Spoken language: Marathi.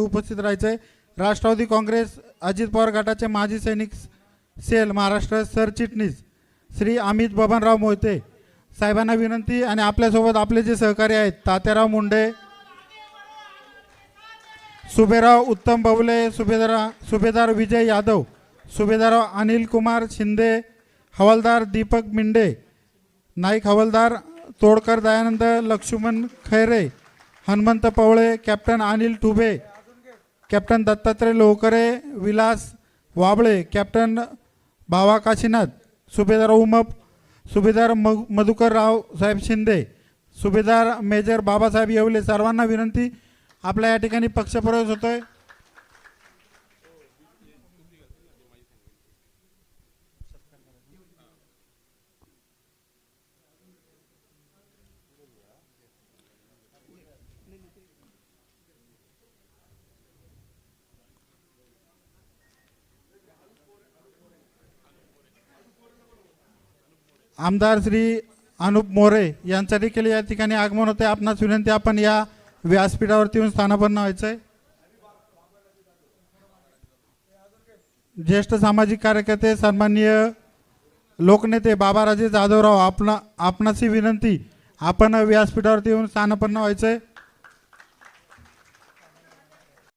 उपस्थित राहायचंय. राष्ट्रवादी काँग्रेस अजित पवार गटाचे माजी सैनिक सेल महाराष्ट्र सरचिटणीस श्री अमित बबनराव मोहिते. साहेबांना विनंती आणि आपल्यासोबत आपले जे सहकारी आहेत तात्याराव मुंडे सुभेराव उत्तम बवले सुभेदार सुभेदार विजय यादव सुभेदार अनिल कुमार शिंदे हवालदार दीपक मिंडे नाईक हवालदार Todkar Dayanand Laxman Khaire Hanumant Pawale captain Anil Tube captain Dattatray Lohkare Vilas Wable captain Bawa Kashinath सुभेदार उमप सुभेदार म मधुकरराव साहेब शिंदे सुभेदार मेजर बाबासाहेब येवले सर्वांना विनंती आपल्या या ठिकाणी पक्षप्रवेश होतो आहे आमदार श्री अनुप मोरे यांच्या देखील या ठिकाणी आगमन होते. आपणास विनंती आपण या व्यासपीठावरती येऊन स्थानापन्न व्हायचंय. ज्येष्ठ सामाजिक कार्यकर्ते सन्माननीय लोकनेते बाबाराजे जाधवराव आपणा आपणाची विनंती आपण व्यासपीठावरती येऊन स्थानापन्न व्हायचंय.